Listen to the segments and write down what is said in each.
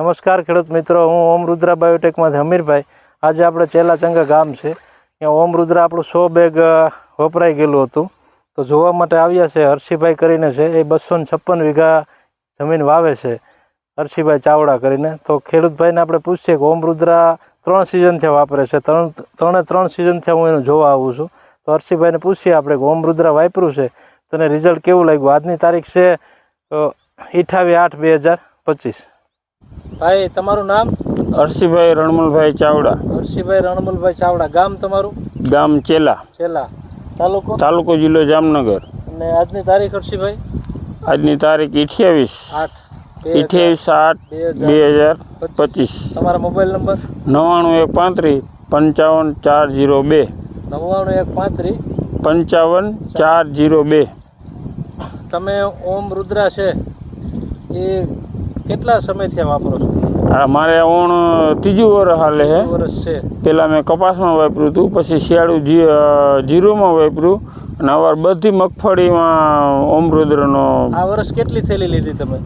નમસ્કાર ખેડૂત મિત્રો, હું ઓમ રુદ્રા બાયોટેકમાંથી હમીરભાઈ. આજે આપણે ચેલાચંગા ગામ છે. ત્યાં ઓમ રુદ્રા આપણું સો બેગ વપરાઈ ગયેલું હતું. તો જોવા માટે આવ્યા છે, હર્ષિભાઈ કરીને છે. એ બસો છપ્પન વીઘા જમીન વાવે છે, હર્ષિભાઈ ચાવડા કરીને. તો ખેડૂતભાઈને આપણે પૂછીએ કે ઓમ રુદ્રા ત્રણ સિઝનથી વાપરે છે. ત્રણ, ત્રણે ત્રણ સિઝનથી હું એનું જોવા આવું છું. તો હર્ષિભાઈને પૂછીએ આપણે કે ઓમ રુદ્રા વાપર્યું છે. તને રિઝલ્ટ કેવું લાગ્યું? આજની તારીખ છે અઠાવીસ આઠ બે હજાર પચીસ. ભાઈ તમારું નામ? હર્ષિભાઈ રણમલભાઈ ચાવડા. હર્ષિભાઈ રણમલભાઈ ચાવડા. ગામ તમારું? ગામ ચેલા. ચેલા. તાલુકો? તાલુકો જિલ્લો જામનગર. અને આજની તારીખ હર્ષિભાઈ? આજની તારીખ અઠ્યાવીસ. આઠ. અઠ્યાવીસ આઠ બે હજાર. પચીસ. તમારા મોબાઈલ નંબર? નવ્વાણું એક પાંત્રીસ પંચાવન ચાર જીરો બે. નવ્વાણું એક પાંત્રીસ. પંચાવન ચાર જીરો બે. તમે ઓમ રુદ્રા છે. એ કેટલા સમયથી વાપરો છો? મારે ઓણ ત્રીજું વર હાલે હે. વર્ષ છે. પહેલાં મેં કપાસમાં વાપર્યું હતું પછી શિયાળું જીરુમાં વાપર્યું અને અવાર બધી મગફળીમાં ઓમરુદ્રનો આ વર્ષ કેટલી થેલી લીધી તમે?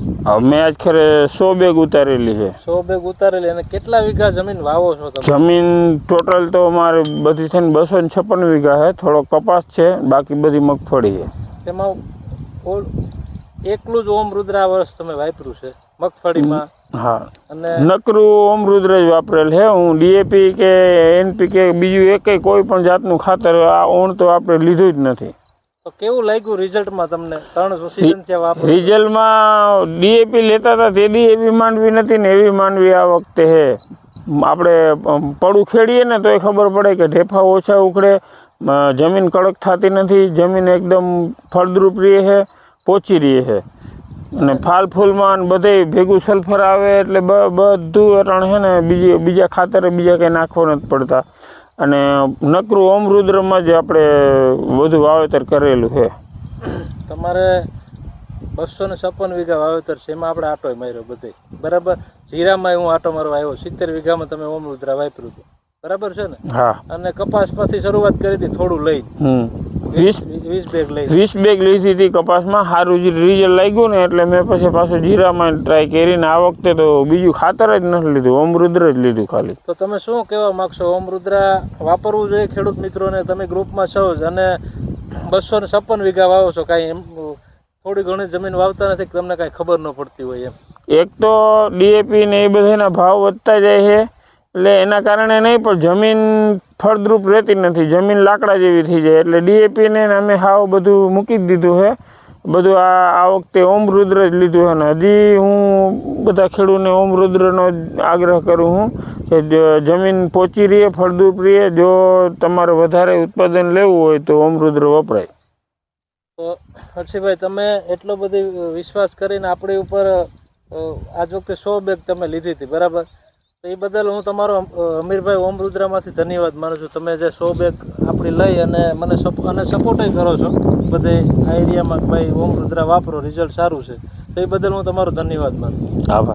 મેં આજ ખરે સો બેગ ઉતારેલી છે. સો બેગ ઉતારેલી અને કેટલા વીઘા જમીન વાવો છો તમે? જમીન ટોટલ તો મારે બધી થઈને બસો ને છપ્પન વીઘા છે થોડો કપાસ છે બાકી બધી મગફળી છે. તેમાં એકલું જ ઓમ રુદ્રા આ વર્ષ તમે વાપર્યું છે? મગફળીમાં. હા. નકરું અમૃત જ વાપરેલ છે હું ડીએપી કે એનપી કે બીજું એકેય કોઈ પણ જાતનું ખાતર આ ઓણ તો આપણે લીધું જ નથી. તો કેવું લાગ્યું રિઝલ્ટમાં તમને? ત્રણ સિઝન છે વાપર રિઝલ્ટમાં ડીએપી લેતા હતા તે દી એવી માંડવી નથી ને એવી માંડવી આ વખતે છે આપણે પડું ખેડીએ ને તોય ખબર પડે કે ઢેફા ઓછા ઉખડે જમીન કડક થતી નથી જમીન એકદમ ફળદ્રુપ રહે છે પોચી રહી છે અને ફાલ ફૂલમાં બધે ભેગું સલ્ફર આવે એટલે બ- બધું અટાણ છે ને બીજી બીજા ખાતરે બીજા કંઈ નાખવા નથી પડતા. અને નકરું ઓમરુદ્રમાં જ આપણે બધું વાવેતર કરેલું છે. તમારે બસો ને છપ્પન વીઘા વાવેતર છે એમાં આપણે આટો માર્યો બધે. બરાબર? જીરામાં હું આટો મારવા આવ્યો સિત્તેર વીઘામાં તમે ઓમરુદ્રા વાપર્યું હતું. બરાબર છે ને? હા. અને કપાસમાંથી શરૂઆત કરી હતી થોડું લઈ વીસ વીસ બેગ લઈ વીસ બેગ લીધી હતી કપાસમાં. સારું જે રિઝલ્ટ લાગ્યું ને એટલે મેં પછી પાછું જીરામાં ટ્રાય કરીને આ વખતે તો બીજું ખાતર જ નથી લીધું અમરુદ્ર જ લીધું ખાલી. તો તમે શું કહેવા માંગશો? ઓમ રુદ્રા વાપરવું જોઈએ ખેડૂત મિત્રોને? તમે ગ્રુપમાં છો અને બસો ને છપ્પન વીઘા વાવો છો. કાંઈ એમ થોડી ઘણી જમીન વાવતા નથી તમને કાંઈ ખબર ન પડતી હોય એમ. એક તો ડીએપી ને એ બધાના ભાવ વધતા જાય છે એટલે એના કારણે નહીં પણ જમીન ફળદ્રુપ રહેતી નથી. જમીન લાકડા જેવી થઈ જાય. એટલે ડીએપીને અમે હાવ બધું મૂકી જ દીધું છે બધું આ આ વખતે ઓમરુદ્ર જ લીધું છે અને હજી હું બધા ખેડૂતને ઓમરુદ્રનો આગ્રહ કરું હું કે જમીન પોચી રહે ફળદ્રુપ રહીએ. જો તમારે વધારે ઉત્પાદન લેવું હોય તો ઓમરુદ્ર વપરાય. તો હર્ષિભાઈ તમે એટલો બધી વિશ્વાસ કરીને આપણી ઉપર આજ વખતે સો બેગ તમે લીધી હતી. બરાબર? તો એ બદલ હું તમારો અમીરભાઈ ઓમ રુદ્રામાંથી ધન્યવાદ માનું છું. તમે જે સો બેગ આપણી લઈ અને મને અને સપોર્ટય કરો છો. બધે આ એરિયામાં ભાઈ ઓમ રુદ્રા વાપરો રિઝલ્ટ સારું છે. તો એ બદલ હું તમારો ધન્યવાદ માનું છું. આભાર.